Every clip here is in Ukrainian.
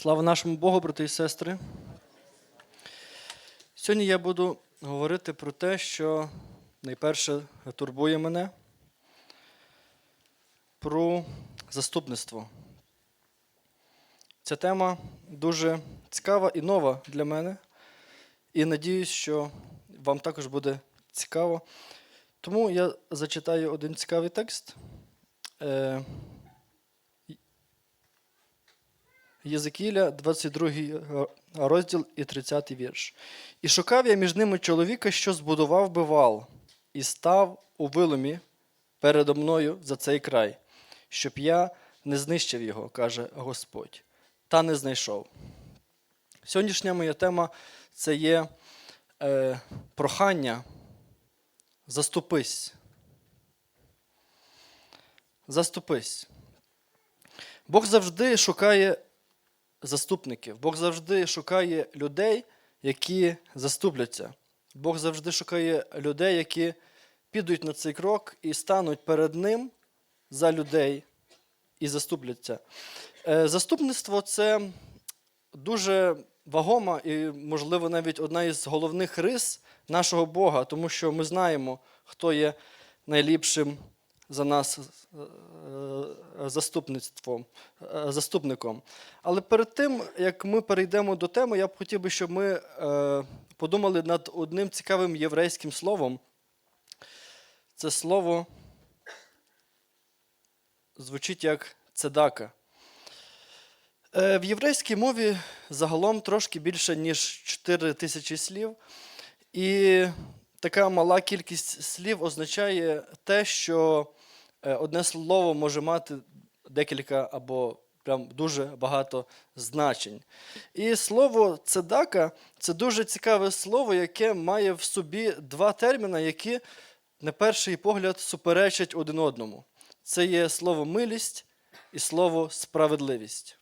Слава нашому Богу, брати і сестри. Сьогодні я буду говорити про те, що найперше турбує мене про заступництво. Ця тема дуже цікава і нова для мене. І надіюсь, що вам також буде цікаво. Тому я зачитаю один цікавий текст. Е, Єзекіля, 22 розділ і 30 вірш. І шукав я між ними чоловіка, що збудував би вал, і став у виломі передо мною за цей край, щоб я не знищив його, каже Господь, та не знайшов. Сьогоднішня моя тема це є е, прохання заступись. Заступись. Бог завжди шукає заступників. Бог завжди шукає людей, які заступляться. Бог завжди шукає людей, які підуть на цей крок і стануть перед Ним за людей і заступляться. Е, Заступництво це дуже вагома і, можливо, навіть одна із головних рис нашого Бога, тому що ми знаємо, хто є найліпшим за нас е, заступництвом, е, заступником. Але перед тим, як ми перейдемо до теми, я б хотів би, щоб ми е, подумали над одним цікавим єврейським словом. Це слово звучить як цедака. Е, В єврейській мові загалом трошки більше, ніж 4 тисячі слів. І така мала кількість слів означає те, що е, одне слово може мати декілька або прям дуже багато значень. І слово цедака це дуже цікаве слово, яке має в собі два терміни, які на перший погляд суперечать один одному. Це є слово милість і слово справедливість.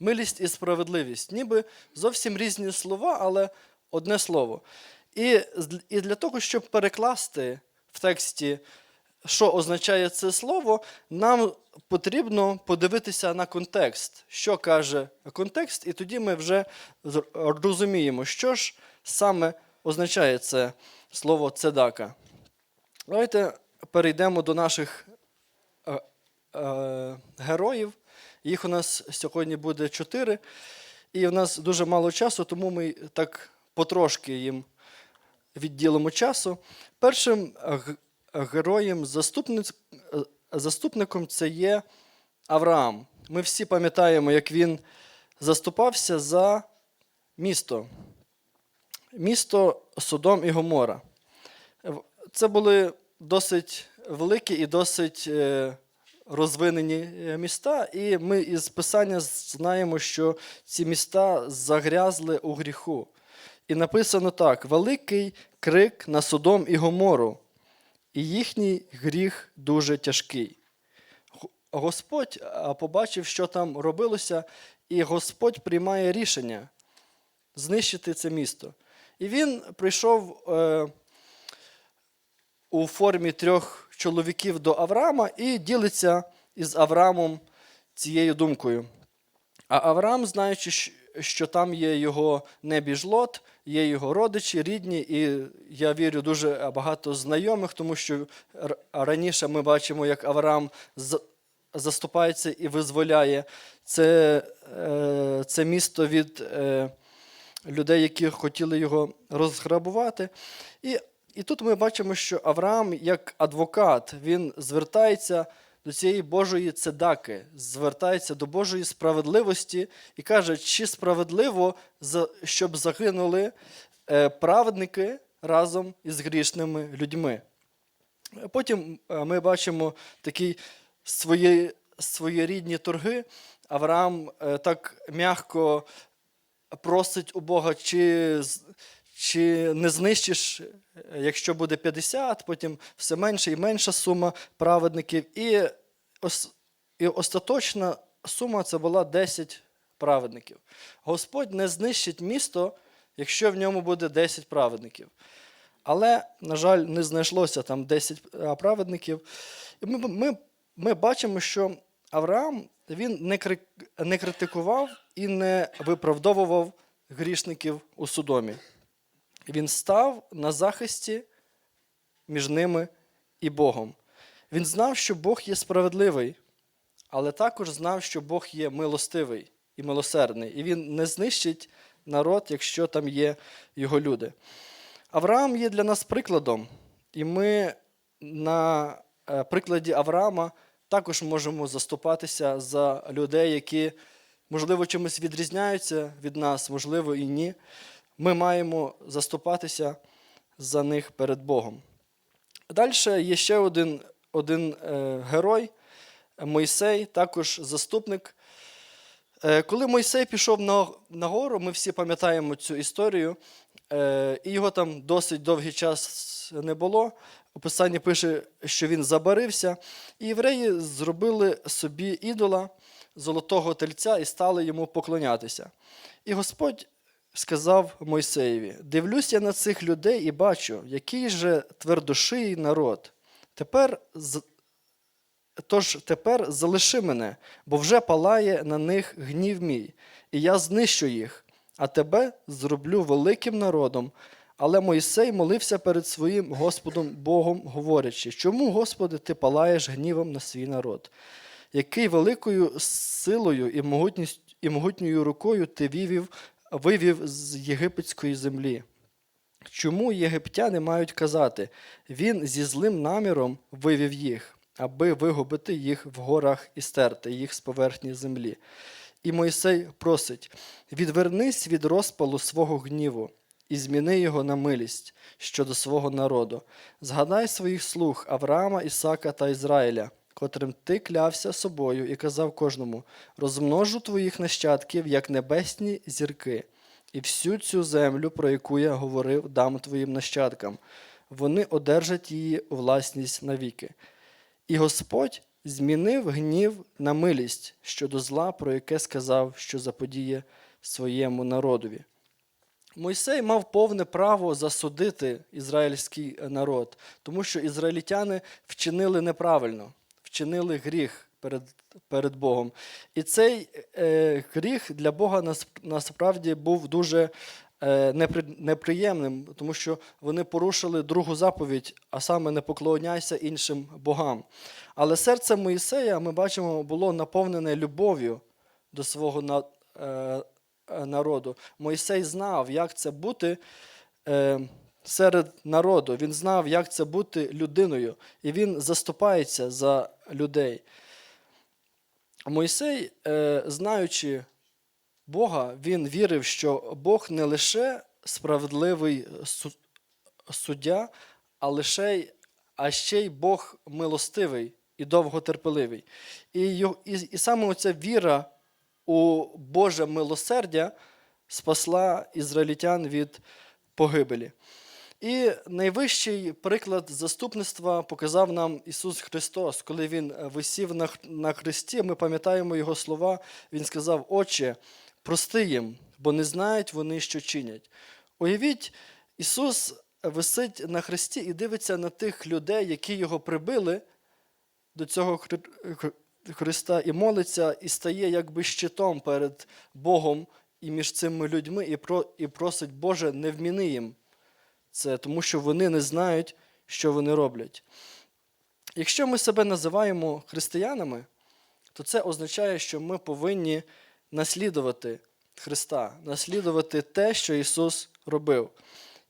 Милість і справедливість. Ніби зовсім різні слова, але одне слово. І для того, щоб перекласти в тексті, що означає це слово, нам потрібно подивитися на контекст, що каже контекст, і тоді ми вже розуміємо, що ж саме означає це слово цедака. Давайте перейдемо до наших е, е, героїв. Їх у нас сьогодні буде чотири. І в нас дуже мало часу, тому ми так потрошки їм відділимо часу. Першим г- героєм, е, заступником це є Авраам. Ми всі пам'ятаємо, як він заступався за місто. Місто Содом і Гомора. Це були досить великі і досить е, розвинені е, міста, і ми із Писання знаємо, що ці міста загрязли у гріху. І написано так: великий крик на Содом і Гомору, і їхній гріх дуже тяжкий. Господь побачив, що там робилося, і Господь приймає рішення знищити це місто. І він прийшов е, у формі трьох чоловіків до Авраама і ділиться із Авраамом цією думкою. А Авраам, знаючи, що там є його небіж Лот, є його родичі, рідні, і я вірю, дуже багато знайомих, тому що раніше ми бачимо, як Авраам заступається і визволяє це, е, це місто від е, людей, які хотіли його розграбувати. І, і тут ми бачимо, що Авраам, як адвокат, він звертається до цієї Божої цедаки, звертається до Божої справедливості і каже, чи справедливо, щоб загинули е, праведники разом із грішними людьми. Потім е, ми бачимо такі свої, своєрідні торги. Авраам е, так м'яко просить у Бога, чи, чи не знищиш, е, якщо буде 50, потім все менше і менша сума праведників. І, ос, і остаточна сума це була 10 праведників. Господь не знищить місто, якщо в ньому буде 10 праведників. Але, на жаль, не знайшлося там 10 праведників. І ми, ми, ми бачимо, що Авраам він не, кри- не критикував і не виправдовував грішників у Содомі. Він став на захисті між ними і Богом. Він знав, що Бог є справедливий, але також знав, що Бог є милостивий і милосердний, і він не знищить народ, якщо там є його люди. Авраам є для нас прикладом, і ми на е, прикладі Авраама також можемо заступатися за людей, які, можливо, чимось відрізняються від нас, можливо, і ні. Ми маємо заступатися за них перед Богом. Далі є ще один, один е, герой Мойсей, також заступник. Е, коли Мойсей пішов на, гору, ми всі пам'ятаємо цю історію, е, і його там досить довгий час не було. Описання пише, що він забарився, і євреї зробили собі ідола золотого тельця і стали йому поклонятися. І Господь сказав Мойсеєві: Дивлюся на цих людей і бачу, який же твердошиїй народ. Тепер Тож тепер залиши мене, бо вже палає на них гнів мій, і я знищу їх, а тебе зроблю великим народом. Але Мойсей молився перед своїм Господом Богом, говорячи: Чому, Господи, ти палаєш гнівом на свій народ? Який великою силою і, могутністю, і могутньою рукою ти вивів, вивів з єгипетської землі? Чому єгиптяни мають казати, він зі злим наміром вивів їх, аби вигубити їх в горах і стерти їх з поверхні землі? І Мойсей просить: відвернись від розпалу свого гніву і зміни його на милість щодо свого народу. Згадай своїх слуг Авраама, Ісака та Ізраїля, котрим ти клявся собою і казав кожному: розмножу твоїх нащадків, як небесні зірки і всю цю землю, про яку я говорив, дам твоїм нащадкам. Вони одержать її власність навіки. І Господь змінив гнів на милість щодо зла, про яке сказав, що заподіє своєму народові. Мойсей мав повне право засудити ізраїльський народ, тому що ізраїльтяни вчинили неправильно, вчинили гріх перед, перед Богом. І цей е, гріх для Бога насправді був дуже е, непри, неприємним, тому що вони порушили другу заповідь, а саме не поклоняйся іншим богам. Але серце Моїсея, ми бачимо, було наповнене любов'ю до свого на, е, е, народу. Мойсей знав, як це бути е, серед народу. Він знав, як це бути людиною, і він заступається за людей. Мойсей, е, знаючи Бога, він вірив, що Бог не лише справедливий суддя, а лише й- а ще й Бог милостивий і довготерпеливий. І, і, і саме оця віра у Боже милосердя спасла ізраїльтян від погибелі. І найвищий приклад заступництва показав нам Ісус Христос, коли Він е, висів на, на хресті. Ми пам'ятаємо Його слова. Він сказав: Отче, прости їм, бо не знають вони, що чинять. Уявіть, Ісус висить на хресті і дивиться на тих людей, які його прибили до цього Хри- Хри- Христа, і молиться, і стає якби щитом перед Богом і між цими людьми, і просить, Боже, не вміни їм це, тому що вони не знають, що вони роблять. Якщо ми себе називаємо християнами, то це означає, що ми повинні наслідувати Христа, наслідувати те, що Ісус робив.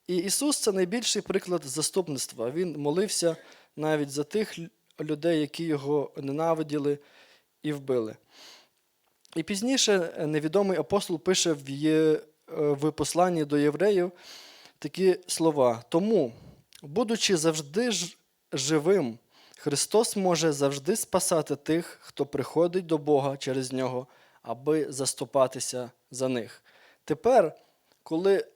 І Ісус це найбільший приклад заступництва. Він молився навіть за тих людей, які його ненавиділи і вбили. І пізніше е, невідомий апостол пише в, е, в посланні до євреїв такі слова. Тому, будучи завжди живим, Христос може завжди спасати тих, хто приходить до Бога через нього, аби заступатися за них. Тепер, коли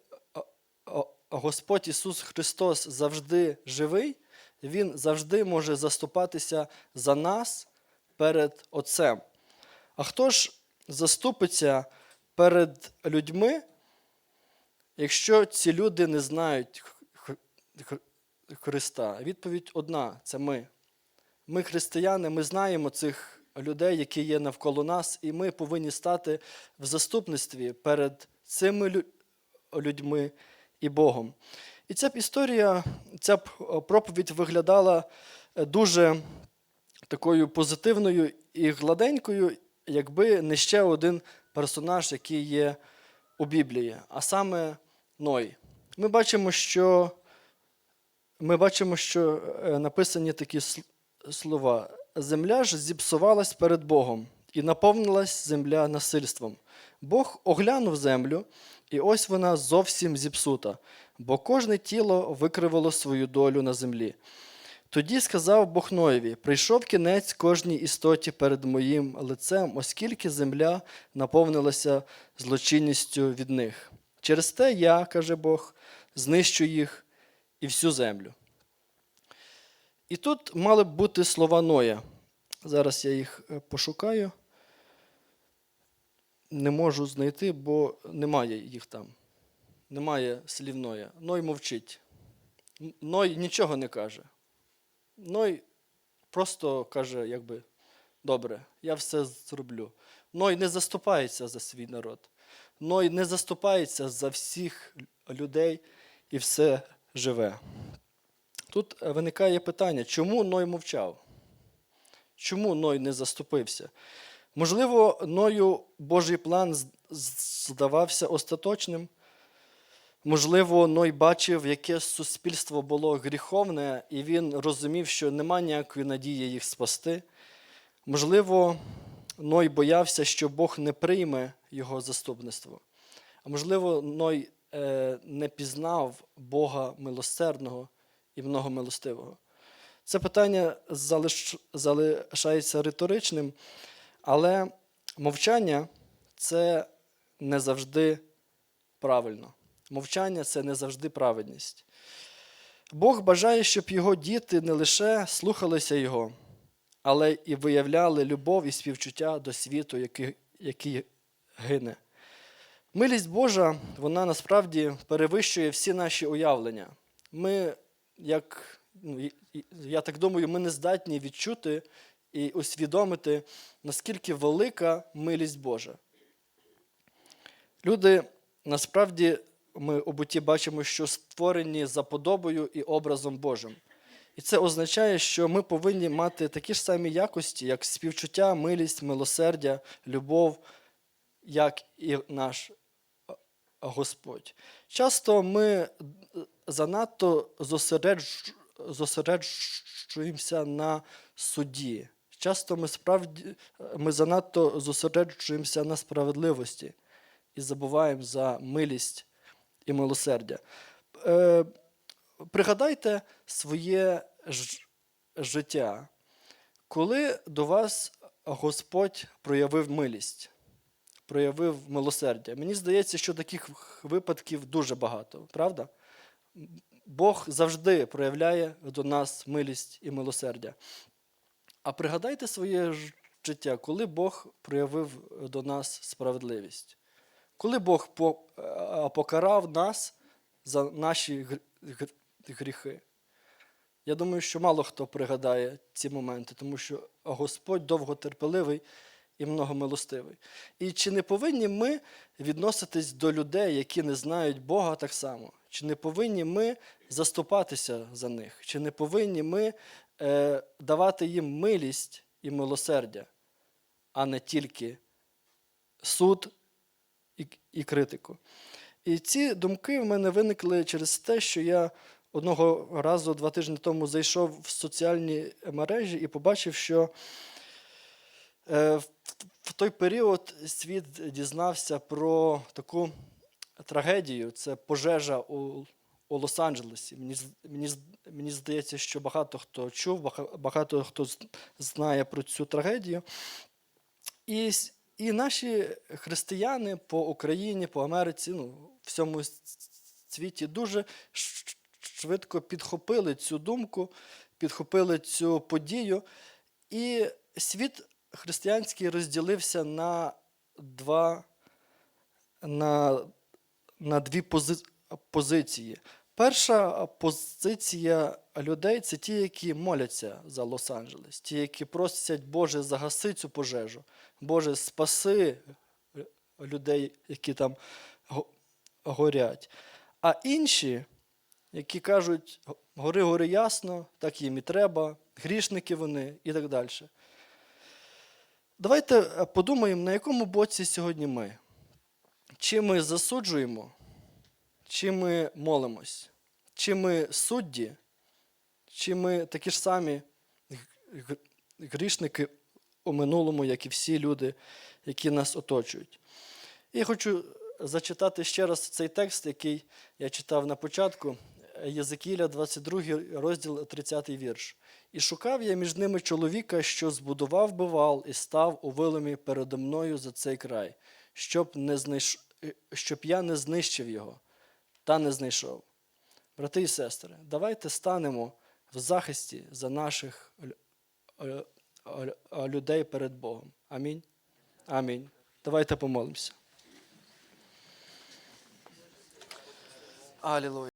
а, Господь Ісус Христос завжди живий, Він завжди може заступатися за нас перед Отцем. А хто ж заступиться перед людьми, якщо ці люди не знають Христа? Відповідь одна це ми. Ми, християни, ми знаємо цих людей, які є навколо нас, і ми повинні стати в заступництві перед цими людьми і Богом. І ця б історія, ця е, проповідь виглядала е, дуже такою позитивною і гладенькою, якби не ще один персонаж, який є у Біблії, а саме Ной. Ми бачимо, що, ми бачимо, що е, написані такі слова. Земля ж зіпсувалась перед Богом, і наповнилась земля насильством. Бог оглянув землю, і ось вона зовсім зіпсута, бо кожне тіло викривало свою долю на землі. Тоді сказав Бог Ноєві: прийшов кінець кожній істоті перед моїм лицем, оскільки земля наповнилася злочинністю від них. Через те я, каже Бог, знищу їх і всю землю. І тут мали б бути слова Ноя. Зараз я їх е, пошукаю. Не можу знайти, бо немає їх там. Немає слів Ноя. Ной мовчить. Ной нічого не каже. Ной просто каже, якби, добре, я все зроблю. Ной не заступається за свій народ. Ной не заступається за всіх людей і все живе. Тут е, виникає питання, чому Ной мовчав? Чому Ной не заступився? Можливо, Ною Божий план здавався остаточним. Можливо, Ной бачив, яке суспільство було гріховне, і він розумів, що нема ніякої надії їх спасти. Можливо, Ной боявся, що Бог не прийме його заступництво. А можливо, Ной е, не пізнав Бога милосердного і многомилостивого. Це питання залиш, залишається риторичним, але мовчання це не завжди правильно. Мовчання це не завжди праведність. Бог бажає, щоб його діти не лише слухалися Його, але і виявляли любов і співчуття до світу, який, який гине. Милість Божа, вона насправді перевищує всі наші уявлення. Ми, як, ну, я так думаю, ми не здатні відчути і усвідомити, наскільки велика милість Божа. Люди насправді ми у буті бачимо, що створені за подобою і образом Божим. І це означає, що ми повинні мати такі ж самі якості, як співчуття, милість, милосердя, любов, як і наш е, Господь. Часто ми е, занадто зосередж- зосереджуємося на суді. Часто ми справді ми занадто зосереджуємося на справедливості і забуваємо за милість і милосердя. Пригадайте своє життя, коли до вас Господь проявив милість, проявив милосердя. Мені здається, що таких випадків дуже багато, правда? Бог завжди проявляє до нас милість і милосердя. А пригадайте своє життя, коли Бог проявив до нас справедливість. Коли Бог е, покарав нас за наші гріхи. Я думаю, що мало хто пригадає ці моменти, тому що Господь довготерпеливий і многомилостивий. І чи не повинні ми відноситись до людей, які не знають Бога так само? Чи не повинні ми заступатися за них? Чи не повинні ми е, давати їм милість і милосердя, а не тільки суд і, і критику? І ці думки в мене виникли через те, що я одного разу два тижні тому зайшов в соціальні мережі і побачив, що е, в, той період світ дізнався про таку трагедію це пожежа у, у Лос-Анджелесі. Мені, мені, мені здається, що багато хто чув, багато хто знає про цю трагедію. І, і наші християни по Україні, по Америці, ну, всьому світі дуже швидко підхопили цю думку, підхопили цю подію. І світ християнський розділився на два на, на дві пози, позиції. Перша позиція людей це ті, які моляться за Лос-Анджелес, ті, які просять, Боже, загаси цю пожежу. Боже, спаси людей, які там горять. А інші, які кажуть, гори гори ясно, так їм і треба, грішники вони і так далі. Давайте е, подумаємо, на якому боці сьогодні ми. Чи ми засуджуємо, чи ми молимось, чи ми судді, чи ми такі ж самі грішники у минулому, як і всі люди, які нас оточують. І я хочу зачитати ще раз цей текст, який я читав на початку, Єзекіля, 22 розділ, 30 вірш. І шукав я між ними чоловіка, що збудував би вал і став у виломі передо мною за цей край, щоб, не знайш... е, щоб я не знищив його, та не знайшов. Брати і сестри, давайте станемо в захисті за наших лю- людей перед Богом. Амінь. Амінь. Давайте помолимося. Алілуя.